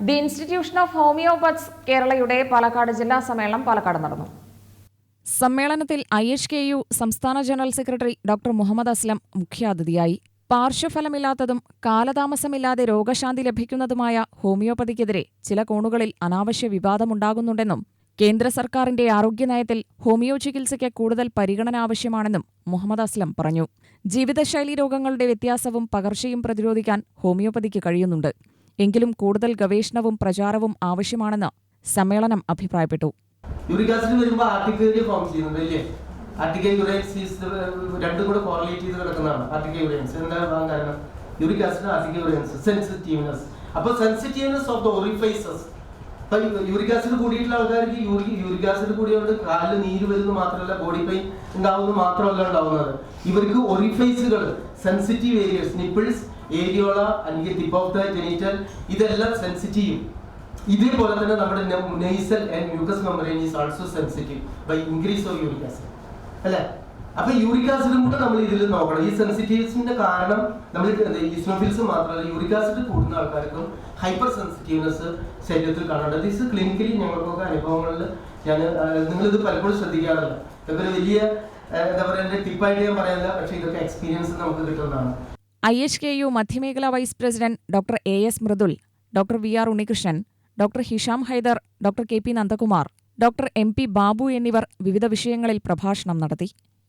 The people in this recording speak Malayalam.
ദി ഇൻസ്റ്റിറ്റ്യൂഷൻ ഓഫ് ഹോമിയോപത്സ് കേരളയുടെ പാലക്കാട് ജില്ലാ സമ്മേളനം പാലക്കാട് നടന്നു. സമ്മേളനത്തിൽ ഐ എച്ച് കെ യു സംസ്ഥാന general secretary doctor Muhammad Aslam മുഖ്യാതിഥിയായി. പാർശ്വഫലമില്ലാത്തതും കാലതാമസമില്ലാതെ രോഗശാന്തി ലഭിക്കുന്നതുമായ ഹോമിയോപ്പതിക്കെതിരെ ചില കോണുകളിൽ അനാവശ്യ വിവാദമുണ്ടാകുന്നുണ്ടെന്നും കേന്ദ്ര സർക്കാരിന്റെ ആരോഗ്യനയത്തിൽ ഹോമിയോ ചികിത്സയ്ക്ക് കൂടുതൽ പരിഗണന ആവശ്യമാണെന്നും മുഹമ്മദ് അസ്ലം പറഞ്ഞു. ജീവിതശൈലി രോഗങ്ങളുടെ വ്യത്യാസവും പകർച്ചയും പ്രതിരോധിക്കാൻ ഹോമിയോപതിക്ക് കഴിയുന്നുണ്ട്. എങ്കിലും കൂടുതൽ ഗവേഷണവും പ്രചാരവും ആവശ്യമാണെന്ന് സമ്മേളനം അഭിപ്രായപ്പെട്ടു. യൂറിക് വരുമ്പോൾ ഫോം രണ്ടും കൂടെ കോറിലേറ്റ് ചെയ്ത് കിടക്കുന്നതാണ് ആർട്ടിക്കൽ യുറൈൻസ് എന്താ കാരണം? Uric acid article urines sensitiveness അപ്പൊ sensitiveness of the orifices uric acid കൂടിയിട്ടുള്ള ആൾക്കാർക്ക് യൂറിക് യൂറിക് ആസിഡ് കൂടിയതുകൊണ്ട് കാലിൽ നീര് വരുന്നത് മാത്രമല്ല ബോഡി പെയിൻ ഉണ്ടാവുന്നത് മാത്രമല്ല ഉണ്ടാവുന്നത്. ഇവർക്ക് ഒറിഫൈസുകൾ സെൻസിറ്റീവ് ഏരിയസ് നിപ്പിൾസ് ഏരിയോള അല്ലെങ്കിൽ ടിപ്പ് ഓഫ് ദ ജെനിറ്റൽ ഇതെല്ലാം സെൻസിറ്റീവ് ഇതേപോലെ തന്നെ നമ്മുടെ nasal and mucus membrane is also sensitive by increase of uric acid. അല്ലേ? അപ്പൊ യൂറിക് ആസിഡും കൂടെ നമ്മൾ ഇതിൽ നോക്കണം. ഈ സെൻസിറ്റീവ്സിന്റെ കാരണം നമ്മൾ ഈസ്നോഫിൽസ് മാത്രമല്ല യൂറിക് ആസിഡ് കൂടുന്ന ആൾക്കാർക്കും ഹൈപ്പർ സെൻസിറ്റീവ്നെസ് ശരീരത്തിൽ കാണേണ്ടത് ഇത് ക്ലിനിക്കലി ഞങ്ങൾക്കൊക്കെ അനുഭവങ്ങളിൽ ഞാൻ നിങ്ങൾ ഇത് പലപ്പോഴും ശ്രദ്ധിക്കാറില്ല ഇതൊക്കെ വലിയ എന്താ പറയുക ടിപ്പായിട്ട് ഞാൻ പറയാനില്ല പക്ഷേ ഇതൊക്കെ എക്സ്പീരിയൻസ് നമുക്ക് കിട്ടുന്നതാണ്. I H K U മധ്യമേഖലാ vice president doctor A S Mridul doctor V R Unnikrishnan doctor Hisham Haider doctor K P Nandakumar doctor M P Babu എന്നിവർ വിവിധ വിഷയങ്ങളിൽ പ്രഭാഷണം നടത്തി.